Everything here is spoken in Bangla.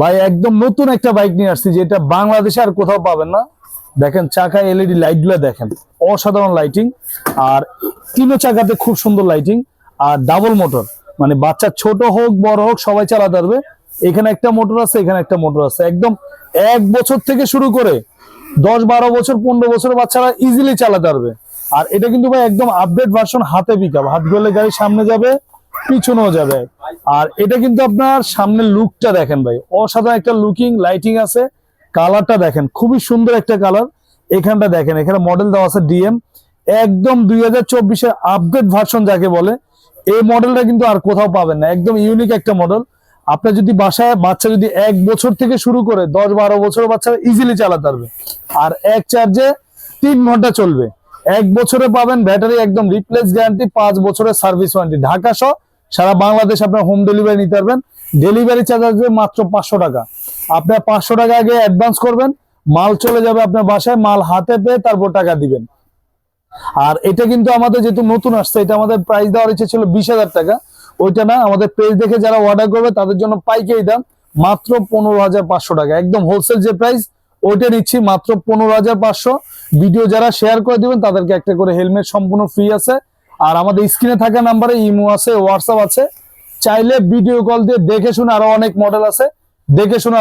ভাই, একদম নতুন একটা বাইক নিয়ে আসছি, যেটা বাংলাদেশে আর কোথাও পাবেন না। দেখেন, চাকা এলইডি লাইটগুলো দেখেন, অসাধারণ লাইটিং আর তিনো চাকাতে খুব সুন্দর লাইটিং আর ডাবল মোটর মানে বাচ্চা ছোট হোক, বড় হোক, সবাই চালাতে পারবে। এখানে একটা মোটর আছে, এখানে একটা মোটর আছে। একদম এক বছর থেকে শুরু করে দশ বারো বছর, পনেরো বছর বাচ্চারা ইজিলি চালাতে পারবে। আর এটা কিন্তু ভাই, একদম আপডেট ভার্সন হাতে পিক হাত গেলে গাড়ি সামনে যাবে, পিছনেও যাবে। আর এটা কিন্তু আপনার সামনের লুকটা দেখেন ভাই। অসাধারণ একটা লুকিং লাইটিং আছে। কালারটা দেখেন, খুবই সুন্দর একটা কালার এখানটা দেখেন, এখানে মডেল দেওয়া আছে ডিএম একদম দুই হাজার চব্বিশের আপডেট ভার্সন যাকে বলে, এই মডেলটা কিন্তু আর কোথাও পাবেন না। একদম ইউনিক একটা মডেল আপনার যদি বাসায় বাচ্চা যদি এক বছর থেকে শুরু করে দশ বারো বছর বাচ্চারা ইজিলি চালাতে পারবে। আর এক চার্জে তিন ঘণ্টা চলবে। এক বছরে পাবেন ব্যাটারি একদম রিপ্লেস গ্যারান্টি পাঁচ বছরের সার্ভিস ওয়ারেন্টি ঢাকা সহ সারা বাংলাদেশ আপনার হোম ডেলিভারি নিতে পারবেন। ডেলিভারি চার্জ মাত্র পাঁচশো টাকা। আপনার পাঁচশো টাকা আগে অ্যাডভান্স করবেন। মাল চলে যাবে আপনার বাসায়, মাল হাতে পেয়ে তারপর টাকা দিবেন। আর এটা কিন্তু আমাদের যেহেতু নতুন আসছে, এটা আমাদের প্রাইস দেওয়ার ইচ্ছে ছিল বিশ হাজার টাকা। ওইটা না, আমাদের পেজ দেখে যারা অর্ডার করবে, তাদের জন্য পাইকারি দাম মাত্র পনেরো হাজার পাঁচশো টাকা। একদম হোলসেল যে প্রাইস ওইটা নিচ্ছি মাত্র পনেরো হাজার পাঁচশো। ভিডিও যারা শেয়ার করে দিবেন, তাদেরকে একটা করে হেলমেট সম্পূর্ণ ফ্রি আছে। আর আমাদের স্ক্রিনে থাকা নাম্বারে ইমো আছে, হোয়াটসঅ্যাপ আছে। চাইলে ভিডিও কল দিয়ে দেখে শুনে আরও অনেক মডেল আছে। দেখে শুনে